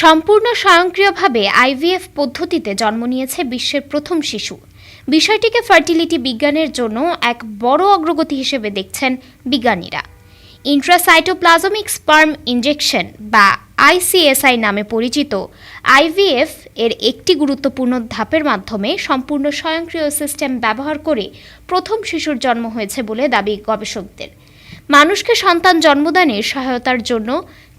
সম্পূর্ণ স্বয়ংক্রিয়ভাবে আইভিএফ পদ্ধতিতে জন্ম নিয়েছে বিশ্বের প্রথম শিশু। বিষয়টিকে ফার্টিলিটি বিজ্ঞানের জন্য এক বড় অগ্রগতি হিসেবে দেখছেন বিজ্ঞানীরা। ইন্ট্রাসাইটোপ্লাজমিক স্পার্ম ইনজেকশন বা আইসিএসআই নামে পরিচিত আইভিএফ এর একটি গুরুত্বপূর্ণ ধাপের মাধ্যমে সম্পূর্ণ স্বয়ংক্রিয় সিস্টেম ব্যবহার করে প্রথম শিশুর জন্ম হয়েছে বলে দাবি গবেষকদের। মানুষকে সন্তান জন্মদানে সহায়তার জন্য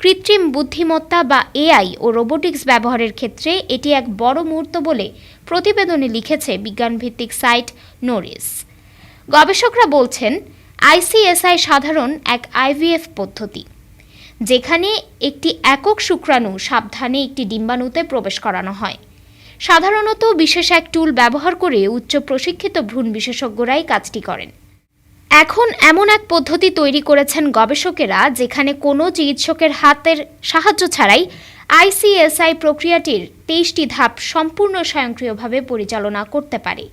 কৃত্রিম বুদ্ধিমত্তা বা এআই ও রোবোটিক্স ব্যবহারের ক্ষেত্রে এটি এক বড় মুহূর্ত বলে প্রতিবেদনে লিখেছে বিজ্ঞানভিত্তিক সাইট নোরিস। গবেষকরা বলছেন, আইসিএসআই সাধারণ এক আইভিএফ পদ্ধতি, যেখানে একটি একক শুক্রাণু সাবধানে একটি ডিম্বাণুতে প্রবেশ করানো হয়। সাধারণত বিশেষ এক টুল ব্যবহার করে উচ্চ প্রশিক্ষিত ভ্রূণ বিশেষজ্ঞরাই কাজটি করেন। এখন এমন এক পদ্ধতি তৈরি করেছেন গবেষকেরা, যেখানে কোনো চিকিৎসকের হাতের সাহায্য ছাড়াই আইসিএসআই প্রক্রিয়াটির তেইশটি ধাপ সম্পূর্ণ স্বয়ংক্রিয়ভাবে পরিচালনা করতে পারে।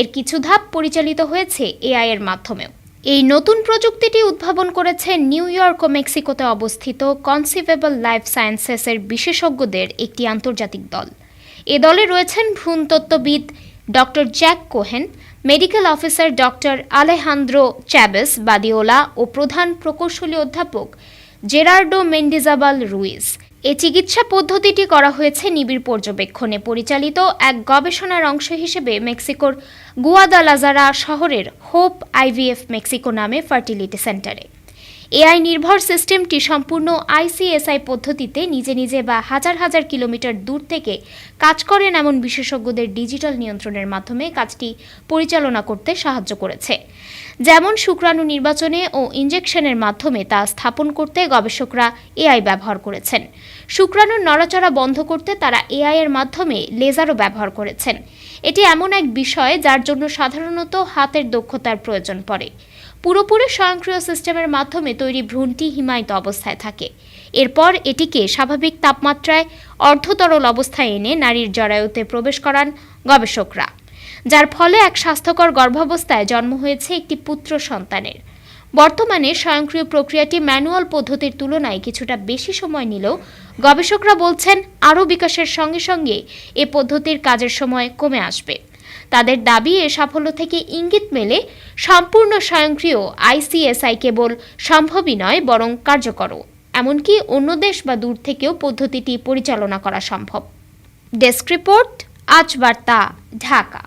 এর কিছু ধাপ পরিচালিত হয়েছে এআই এর মাধ্যমেও। এই নতুন প্রযুক্তিটি উদ্ভাবন করেছে নিউ ইয়র্ক ও মেক্সিকোতে অবস্থিত কনসিভেবল লাইফ সায়েন্সেসের বিশেষজ্ঞদের একটি আন্তর্জাতিক দল। এ দলে রয়েছেন ভ্রূণতত্ত্ববিদ doctor Jack Cohen medical officer doctor Alejandro চ্যাবেস, Badiola ও প্রধান প্রকৌশলী অধ্যাপক জেরার্ডো মেন্ডিজাবাল রুইস। এ চিকিৎসা পদ্ধতিটি করা হয়েছে নিবিড় পর্যবেক্ষণে পরিচালিত এক গবেষণার অংশ হিসেবে মেক্সিকোর গুয়াদালাজারা শহরের হোপ আইভিএফ মেক্সিকো নামে ফার্টিলিটি সেন্টারে। এআই নির্ভর সিস্টেমটি সম্পূর্ণ আইসিএসআই পদ্ধতিতে নিজে নিজে বা হাজার হাজার কিলোমিটার দূর থেকে কাজ করেন এমন বিশেষজ্ঞদের ডিজিটাল নিয়ন্ত্রণের মাধ্যমে কাজটি পরিচালনা করতে সাহায্য করেছে। যেমন শুক্রাণু নির্বাচনে ও ইনজেকশনের মাধ্যমে তা স্থাপন করতে গবেষকরা এআই ব্যবহার করেছেন। শুক্রাণুর নড়াচড়া বন্ধ করতে তারা এআই এর মাধ্যমে লেজারও ব্যবহার করেছেন। এটি এমন এক বিষয় যার জন্য সাধারণত হাতের দক্ষতার প্রয়োজন পড়ে। পুরোপুরি স্বয়ংক্রিয় সিস্টেমের মাধ্যমে তৈরি ভ্রূণটি হিমায়িত অবস্থায় থাকে। এরপর এটিকে স্বাভাবিক তাপমাত্রায় অর্ধতরল অবস্থায় এনে নারীর জরায়ুতে প্রবেশ করান গবেষকরা, যার ফলে এক স্বাস্থ্যকর গর্ভাবস্থায় জন্ম হয়েছে একটি পুত্র সন্তানের। বর্তমানে স্বয়ংক্রিয় প্রক্রিয়াটি ম্যানুয়াল পদ্ধতির তুলনায় কিছুটা বেশি সময় নিলেও গবেষকরা বলছেন আরও বিকাশের সঙ্গে সঙ্গে এ পদ্ধতির কাজের সময় কমে আসবে। তাদের দাবি, এ সাফল্য থেকে ইঙ্গিত মেলে সম্পূর্ণ স্বয়ংক্রিয় আইসিএসআই কেবল সম্ভবই নয়, বরং কার্যকর এমনকি অন্য দেশ বা দূর থেকেও পদ্ধতিটি পরিচালনা করা সম্ভব। ডেস্ক রিপোর্ট, আজ বার্তা, ঢাকা।